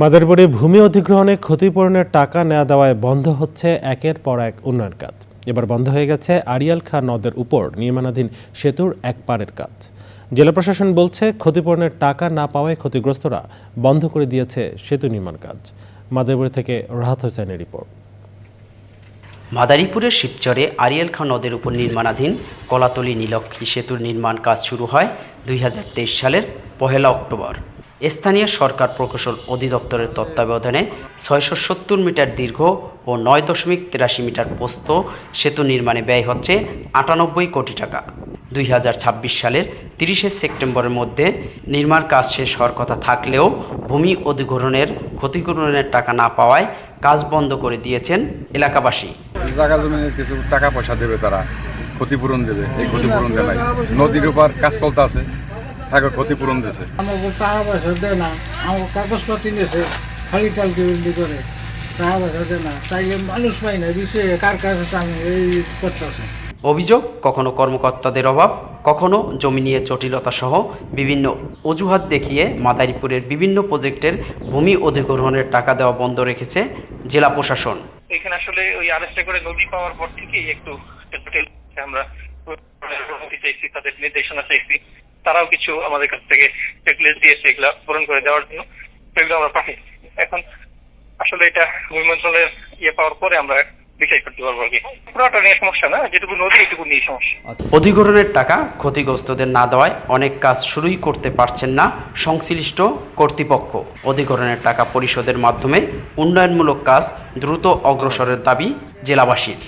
মাদারীপুরে ভূমি অধিগ্রহণে ক্ষতিপূরণের টাকা নেওয়া দেওয়ায় বন্ধ হচ্ছে একের পর এক উন্নয়ন কাজ। এবার বন্ধ হয়ে গেছে আড়িয়াল খা নদের উপর নির্মাণাধীন সেতুর এক পারের কাজ। জেলা প্রশাসন বলছে ক্ষতিপূরণের টাকা না পাওয়ায় ক্ষতিগ্রস্তরা বন্ধ করে দিয়েছে সেতু নির্মাণ কাজ। মাদারীপুর থেকে রাহাত হোসেনের রিপোর্ট। মাদারীপুরের শিবচরে আরিয়াল খাঁ নদের উপর নির্মাণাধীন কলাতলি নীলক্ষী সেতুর নির্মাণ কাজ শুরু হয় দুই হাজার তেইশ সালের পহেলা অক্টোবর। স্থানীয় সরকার প্রকৌশল অধিদপ্তরের তত্ত্বাবধানে ছয়শো সত্তর মিটার দীর্ঘ ও নয় দশমিক তিরাশি মিটার প্রস্থ সেতু নির্মাণে ব্যয় হচ্ছে আটানব্বই কোটি টাকা। দুই হাজার ছাব্বিশ সালের তিরিশে সেপ্টেম্বরের মধ্যে নির্মাণ কাজ শেষ হওয়ার কথা থাকলেও ভূমি অধিগ্রহণের ক্ষতিপূরণের টাকা না পাওয়ায় কাজ বন্ধ করে দিয়েছেন এলাকাবাসী। কিছু টাকা পয়সা দেবে তারা, ক্ষতিপূরণ দেবে, এই ক্ষতিপূরণ নাই। নদীর উপর কাজ চলতে আছে। তাকে ক্ষতিপূরণ দিছে আমাকে টাকা পয়সা দেয় না আমার কাগজপাতি নিয়েছে খালি করে টাকা পয়সা দেয় না তাইলে মানুষ পাই না কার কাছে এই করতেছে অভিযোগ কখনো কর্মকর্তাদের অভাব কখনো জমি নিয়ে জটিলতা সহ বিভিন্ন অজুহাত দেখিয়ে মাদারীপুরের বিভিন্ন প্রজেক্টের ভূমি অধিগ্রহণের টাকা দেওয়া বন্ধ রেখেছে জেলা প্রশাসন এখানে আসলে ওই আরেস্টে করে নদী পাওয়ার পর থেকেই একটু আমরা অনুমতি চাইছি তাদের নির্দেশনা চাইছি তারাও কিছু আমাদের কাছ থেকে চেকলিস্ট দিয়েছে এগুলা পূরণ করে দেওয়ার জন্য সেগুলো আমরা পাই। এখন আসলে এটা ভূমি মন্ত্রণালয়ের ইয়ে পাওয়ার পরে আমরা সমস্যা অধিগ্রহণের টাকা ক্ষতিগ্রস্তদের না দেওয়ায় অনেক কাজ শুরুই করতে পারছেন না সংশ্লিষ্ট কর্তৃপক্ষ। অধিগ্রহণের টাকা পরিশোধের মাধ্যমে উন্নয়নমূলক কাজ দ্রুত অগ্রসরের দাবি জেলাবাসীর।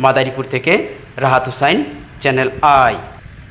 মাদারীপুর থেকে রাহাত হুসাইন, চ্যানেল আই।